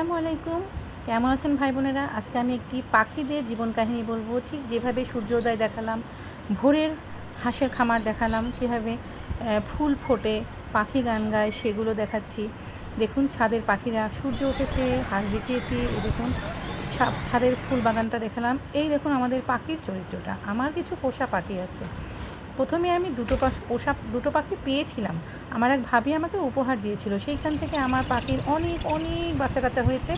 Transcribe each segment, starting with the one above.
আসসালামু আলাইকুম। কেমন আছেন ভাই বোনেরা? আজকে আমি একটি পাখিদের জীবন কাহিনী বলব। ঠিক যেভাবে সূর্যোদয় দেখালাম, ভোরের হাঁসের খামার দেখালাম, কীভাবে ফুল ফোটে, পাখি গান গায়, সেগুলো দেখাচ্ছি। দেখুন, ছাদের পাখিরা, সূর্য উঠেছে, হাঁস দেখিয়েছি দেখুন ছাদের ফুল বাগানটা দেখালাম। এই দেখুন আমাদের পাখির চরিত্রটা। আমার কিছু পোষা পাখি আছে। প্রথমে আমি দুটো পোষা, দুটো পাখি পেয়েছিলাম। আমার এক ভাবি আমাকে উপহার দিয়েছিল। সেইখান থেকে আমার পাখির অনেক অনেক বাচ্চা কাচ্চা হয়েছে।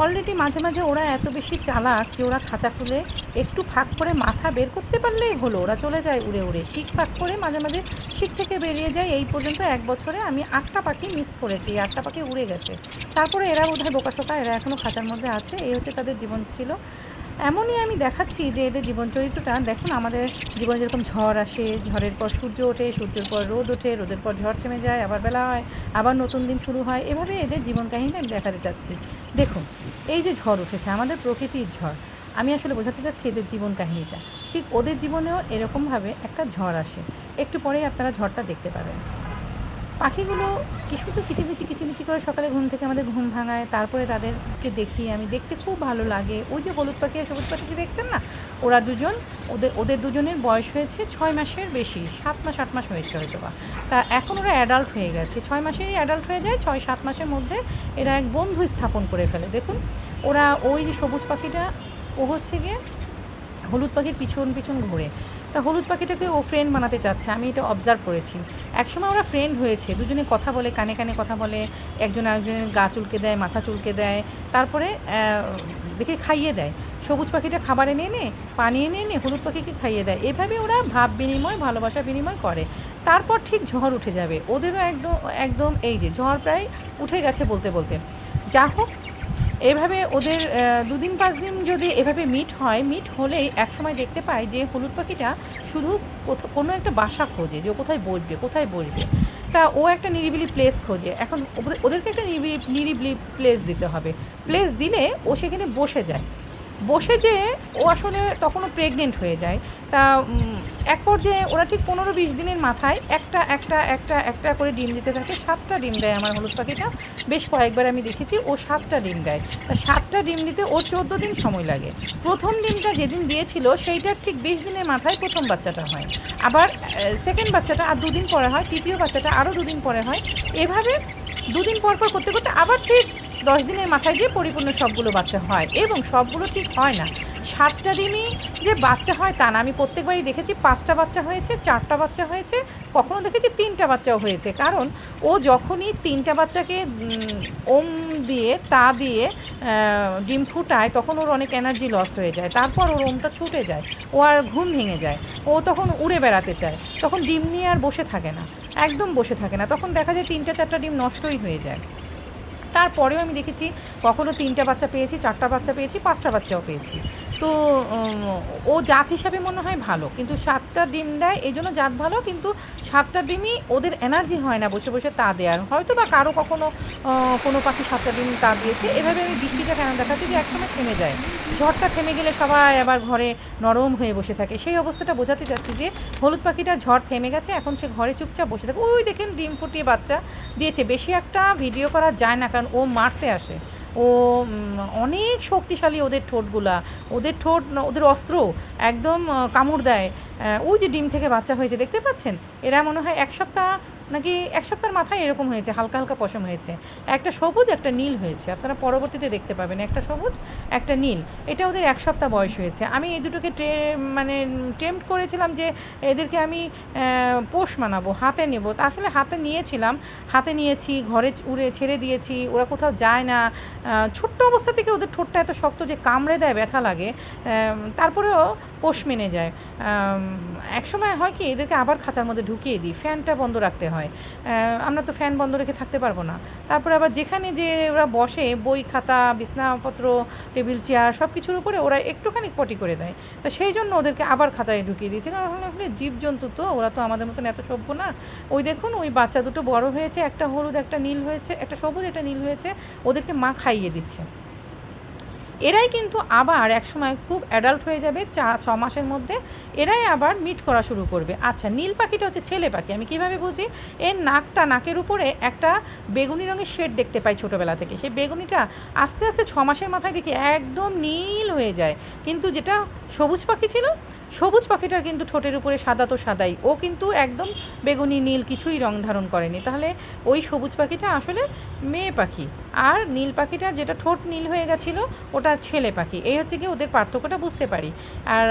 অলরেডি মাঝে মাঝে ওরা এত বেশি চালাক যে ওরা খাঁচা খুলে একটু ফাঁক করে মাথা বের করতে পারলেই হলো। ওরা চলে যায় উড়ে উড়ে। শিখ ফাঁক করে মাঝে মাঝে শিখ থেকে বেরিয়ে যায়। এই পর্যন্ত এক বছরে আমি আটটা পাখি মিস করেছি। আটটা পাখি উড়ে গেছে। তারপরে এরা বোধহয় বোকাশোকা এরা এখনও খাঁচার মধ্যে আছে। এই হচ্ছে তাদের জীবন ছিল। এমনই আমি দেখাচ্ছি যে এদের জীবন চরিত্রটা। দেখুন, আমাদের জীবনে যেরকম ঝড় আসে, ঝড়ের পর সূর্য ওঠে, সূর্যের পর রোদ ওঠে, রোদের পর ঝড় থেমে যায়, আবার বেলা হয়, আবার নতুন দিন শুরু হয়। এভাবে এদের জীবন কাহিনীটা আমি দেখাতে চাচ্ছি। দেখুন, এই যে ঝড় উঠেছে, আমাদের প্রকৃতির ঝড়, আমি আসলে বোঝাতে চাচ্ছি এদের জীবন কাহিনীটা। ঠিক ওদের জীবনেও এরকমভাবে একটা ঝড় আসে। একটু পরেই আপনারা ঝড়টা দেখতে পাবেন। পাখিগুলো কি শুধু কিচিমিচি কিচিমিচি করে সকালে ঘুম থেকে আমাদের ঘুম ভাঙায়, তারপরে তাদেরকে দেখি আমি। দেখতে খুব ভালো লাগে। ওই যে হলুদ পাখি আর সবুজ পাখিকে দেখছেন না, ওরা দুজন ওদের ওদের দুজনের বয়স হয়েছে ছয় মাসের বেশি, সাত মাস, আট মাস হয়েছে হয়তো বা তা এখন ওরা অ্যাডাল্ট হয়ে গেছে। ছয় মাসেই অ্যাডাল্ট হয়ে যায়, ছয়, সাত মাসের মধ্যে এরা এক বন্ধু স্থাপন করে ফেলে। দেখুন, ওরা ওই যে সবুজ পাখিটা, ও হচ্ছে গিয়ে হলুদ পাখির পিছন পিছন ঘুরে। তা হলুদ পাখিটাকে ও ফ্রেন্ড বানাতে চাচ্ছে, আমি এটা অবজার্ভ করেছি। একসময় ওরা ফ্রেন্ড হয়েছে, দুজনে কথা বলে, কানে কানে কথা বলে, একজন আরেকজনের গা চুলকে দেয়, মাথা চুলকে দেয়, তারপরে দেখে খাইয়ে দেয়। সবুজ পাখিটা খাবার এনে এনে, পানি এনে এনে হলুদ পাখিকে খাইয়ে দেয়। এভাবে ওরা ভাব বিনিময়, ভালোবাসা বিনিময় করে। তারপর ঠিক ঝড় উঠে যাবে। ওদেরও একদম একদম এই যে, ঝড় প্রায় উঠে গেছে বলতে বলতে। যা হোক এভাবে ওদের দুদিন পাঁচ দিন যদি এভাবে মিট হয় মিট হলেই একসময় দেখতে পাই যে হলুদ পাখিটা শুধু কোনো একটা বাসা খোঁজে যে কোথায় বসবে কোথায় বসবে। তা ও একটা নিরিবিলি প্লেস খোঁজে। এখন ওদের- ওদেরকে একটা নিরিবিলি নিরিবিলি প্লেস দিতে হবে। প্লেস দিলে ও সেখানে বসে যায়। বসে যে ও আসলে তখনও প্রেগনেন্ট হয়ে যায়। তা এক পর্যায়ে ওরা ঠিক পনেরো বিশ দিনের মাথায় একটা একটা একটা একটা করে ডিম দিতে থাকে। সাতটা ডিম দেয় আমার হলুদ পাখিটা। বেশ কয়েকবার আমি দেখেছি, ও সাতটা ডিম দেয়। তা সাতটা ডিম দিতে ওর চোদ্দ দিন সময় লাগে। প্রথম ডিমটা যেদিন দিয়েছিল, সেইটার ঠিক বিশ দিনের মাথায় প্রথম বাচ্চাটা হয়। আবার সেকেন্ড বাচ্চাটা আর দুদিন পরে হয়, তৃতীয় বাচ্চাটা আরও দুদিন পরে হয়। এভাবে দুদিন পর পর করতে করতে আবার ঠিক দশ দিনের মাথায় গিয়ে পরিপূর্ণ সবগুলো বাচ্চা হয়। এবং সবগুলো ঠিক হয় না। সাতটা দিনই যে বাচ্চা হয় তা না। আমি প্রত্যেকবারই দেখেছি পাঁচটা বাচ্চা হয়েছে, চারটা বাচ্চা হয়েছে, কখনো দেখেছি তিনটা বাচ্চাও হয়েছে। কারণ ও যখনই তিনটা বাচ্চাকে ওম দিয়ে, তা দিয়ে ডিম ফুটায়, তখন ওর অনেক এনার্জি লস হয়ে যায়। তারপর ওর ওমটা ছুটে যায়, ও আর ঘুম ভেঙে যায়। ও তখন উড়ে বেড়াতে চায়। তখন ডিম নিয়ে আর বসে থাকে না, একদম বসে থাকে না। তখন দেখা যায় তিনটা, চারটা ডিম নষ্টই হয়ে যায়। তারপরেও আমি দেখেছি কখনো তিনটা বাচ্চা পেয়েছি, চারটা বাচ্চা পেয়েছি, পাঁচটা বাচ্চাও পেয়েছি। তো ও জাত হিসাবে মনে হয় ভালো, কিন্তু সাতটা ডিম দেয়, এই জন্য জাত ভালো, কিন্তু সাতটা ডিমই ওদের এনার্জি হয় না বসে বসে তা দেওয়ার হয়তো বা কারও কখনো কোনো পাখি সাতটা ডিম তা দিয়েছে, এভাবে আমি বৃষ্টিটা কেন দেখাচ্ছি যে একসময় থেমে যায়। ঝড়টা থেমে গেলে সবাই আবার ঘরে নরম হয়ে বসে থাকে। সেই অবস্থাটা বোঝাতে চাচ্ছি যে, হলুদ পাখিটা ঝড় থেমে গেছে, এখন সে ঘরে চুপচাপ বসে থাকে। ওই দেখেন ডিম ফুটিয়ে বাচ্চা দিয়েছে। বেশি একটা ভিডিও করা যায় না, কারণ ও মারতে আসে। ও অনেক শক্তিশালী ওদের ঠোঁটগুলা। ওদের ঠোঁট, ওদের অস্ত্র একদম কামড় দেয়। ওই যে ডিম থেকে বাচ্চা হয়েছে, দেখতে পাচ্ছেন? এরা মনে হয় এক সপ্তাহ, নাকি এক সপ্তাহের মাথায় এরকম হয়েছে, হালকা হালকা পশম হয়েছে। একটা সবুজ, একটা নীল হয়েছে। আপনারা পরবর্তীতে দেখতে পাবেন। একটা সবুজ, একটা নীল। এটা ওদের এক সপ্তাহ বয়স হয়েছে। আমি এই দুটোকে ট্রে মানে টেম্পট করেছিলাম যে এদেরকে আমি পোষ মানাবো হাতে নেব। তা আসলে হাতে নিয়েছিলাম। হাতে নিয়েছি ঘরে উড়ে ছেড়ে দিয়েছি ওরা কোথাও যায় না। ছোট্ট অবস্থা থেকে ওদের ঠোঁটটা এত শক্ত যে কামড়ে দেয় ব্যথা লাগে। তারপরেও পোষ মেনে যায়। আম, একসময় হয় কি এদেরকে আবার খাঁচার মধ্যে ঢুকিয়ে দিই ফ্যানটা বন্ধ রাখতে হয়। আমরা তো ফ্যান বন্ধ রেখে থাকতে পারব না। তারপরে আবার যেখানে যে ওরা বসে বই খাতা বিছনাপত্র টেবিল চেয়ার সব কিছুর উপরে ওরা একটুখানি পটি করে দেয়। তো সেই জন্য ওদেরকে আবার খাঁচায় ঢুকিয়ে দিয়েছে। কারণ ওখানে জীবজন্তু তো, ওরা তো আমাদের মতন এত সভ্য না। ওই দেখুন, ওই বাচ্চা দুটো বড় হয়েছে, একটা হলুদ, একটা নীল হয়েছে, একটা সবুজ, একটা নীল হয়েছে, ওদেরকে মা খাইয়ে দিচ্ছে। এরাই কিন্তু আবার একসময় খুব অ্যাডাল্ট হয়ে যাবে, চা, ছ মাসের মধ্যে এরাই আবার মিট করা শুরু করবে। আচ্ছা নীল পাখিটা হচ্ছে ছেলে পাখি, আমি কীভাবে বুঝি? এর নাকটা, নাকের উপরে একটা বেগুনি রঙের শেড দেখতে পাই ছোটোবেলা থেকে। সেই বেগুনিটা আস্তে আস্তে ছ মাসের মাথায় দেখি একদম নীল হয়ে যায়। কিন্তু যেটা সবুজ পাখি ছিল সবুজ পাখিটার কিন্তু ঠোঁটের উপরে সাদা তো সাদাই। ও কিন্তু একদম বেগুনি, নীল কিছুই রং ধারণ করেনি। তাহলে ওই সবুজ পাখিটা আসলে মেয়ে পাখি। আর নীল পাখিটা যেটা ঠোঁট নীল হয়ে গেছিল, ওটা ছেলে পাখি। এই হচ্ছে কি ওদের পার্থক্যটা বুঝতে পারি। আর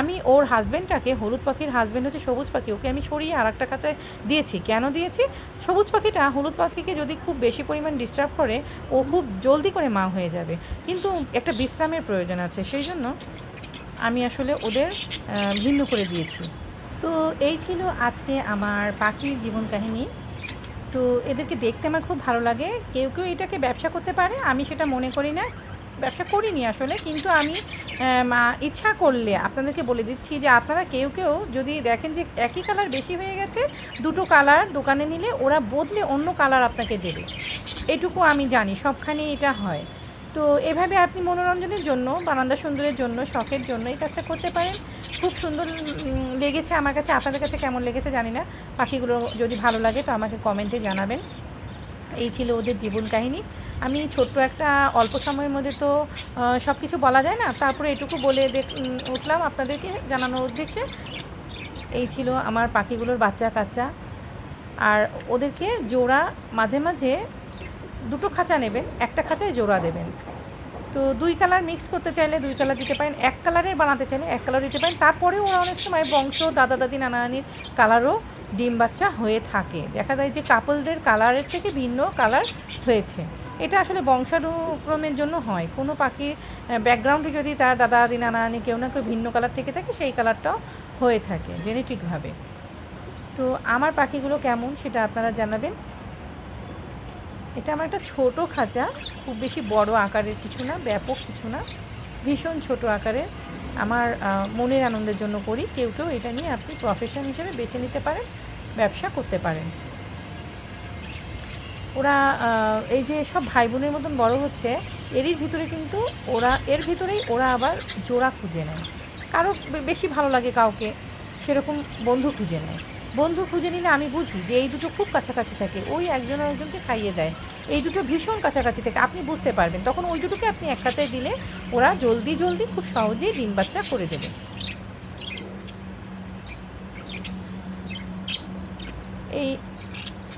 আমি ওর হাজব্যান্ডটাকে হলুদ পাখির হাজব্যান্ড হচ্ছে সবুজ পাখি, ওকে আমি সরিয়ে আর একটা কাছে দিয়েছি। কেন দিয়েছি? সবুজ পাখিটা হলুদ পাখিকে যদি খুব বেশি পরিমাণ ডিস্টার্ব করে, ও খুব জলদি করে মা হয়ে যাবে। কিন্তু একটা বিশ্রামের প্রয়োজন আছে, সেই জন্য আমি আসলে ওদের ভিন্ন করে দিয়েছি। তো এই ছিল আজকে আমার পাখির জীবন কাহিনী। তো এদেরকে দেখতে আমার খুব ভালো লাগে। কেউ কেউ এটাকে ব্যবসা করতে পারে, আমি সেটা মনে করি না। ব্যবসা করিনি আসলে, কিন্তু আমি ইচ্ছা করলে আপনাদেরকে বলে দিচ্ছি যে আপনারা কেউ কেউ যদি দেখেন যে একই কালার বেশি হয়ে গেছে, দুটো কালার দোকানে নিলে ওরা বদলে অন্য কালার আপনাকে দেবে। এটুকু আমি জানি সবখানে এটা হয়। তো এভাবে আপনি মনোরঞ্জনের জন্য বারান্দা সুন্দরের জন্য, শখের জন্য এই কাজটা করতে পারেন। খুব সুন্দর লেগেছে আমার কাছে, আপনাদের কাছে কেমন লেগেছে জানি না। পাখিগুলো যদি ভালো লাগে তো আমাকে কমেন্টে জানাবেন। এই ছিল ওদের জীবন কাহিনী। আমি ছোট্ট একটা অল্প সময়ের মধ্যে তো সব কিছু বলা যায় না, তারপরে এটুকু বলে উঠলাম আপনাদেরকে জানানোর উদ্দেশ্যে। এই ছিল আমার পাখিগুলোর বাচ্চা কাচ্চা আর ওদেরকে জোড়া মাঝে মাঝে দুটো খাঁচা নেবেন, একটা খাঁচায় জোড়া দেবেন। তো দুই কালার মিক্সড করতে চাইলে দুই কালার দিতে পারেন, এক কালারের বানাতে চাইলে এক কালার দিতে পারেন। তারপরেও ওরা অনেক সময় বংশ, দাদা দাদি, নানা নানির কালারও ডিম বাচ্চা হয়ে থাকে। দেখা যায় যে কাপলদের কালারের থেকে ভিন্ন কালার হয়েছে। এটা আসলে বংশানুক্রমের জন্য হয়। কোনো পাখির ব্যাকগ্রাউন্ডে যদি তার দাদা দাদি, নানা নানি কেউ না কেউ ভিন্ন কালার থেকে থাকে, সেই কালারটাও হয়ে থাকে জেনেটিকভাবে তো আমার পাখিগুলো কেমন সেটা আপনারা জানাবেন। এটা আমার একটা ছোট খাঁচা, খুব বেশি বড় আকারের কিছু না, ব্যাপক কিছু না, ভীষণ ছোট আকারের আমার মনের আনন্দের জন্য করি, কেউ কেউ এটা নিয়ে আপনি প্রফেশন হিসেবে বেছে নিতে পারেন, ব্যবসা করতে পারেন। ওরা এই যে সব ভাই বোনের মতন বড় হচ্ছে, এরই ভিতরে কিন্তু ওরা, এর ভিতরেই ওরা আবার জোড়া খুঁজে নেয়। কারও বেশি ভালো লাগে কাউকে, সেরকম বন্ধু খুঁজে নেয়। বন্ধু খুঁজে নিলে আমি বুঝি যে এই দুটো খুব কাছাকাছি থাকে। ওই একজন একজনকে খাইয়ে দেয়। এই দুটো ভীষণ কাছাকাছি থাকে। আপনি বুঝতে পারবেন। তখন ওই দুটোকে আপনি এক কাছায় দিলে ওরা জলদি জলদি খুব সহজেই ডিম বাচ্চা করে দেবে। এই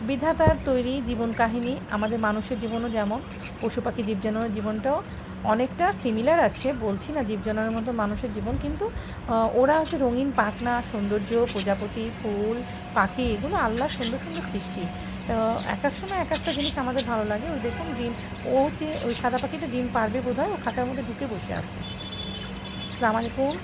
বিধাতার তৈরি জীবন কাহিনী, আমাদের মানুষের জীবনও যেমন, পশু পাখি জীবজন্তুর জীবনটাও অনেকটা সিমিলার আছে, বলছি না জীবজনের মতো মানুষের জীবন, কিন্তু ওরা হচ্ছে রঙিন পাখনা সৌন্দর্য, প্রজাপতি, ফুল, পাখি, এগুলো আল্লাহ সুন্দর সুন্দর সৃষ্টি। এক এক সময় এক একটা জিনিস আমাদের ভালো লাগে। ওই দেখুন ডিম, ও যে ওই সাদা পাখিটা ডিম পারবে বোধ হয় ও খাঁচার মধ্যে ঢুকে বসে আছে। আসসালামু আলাইকুম।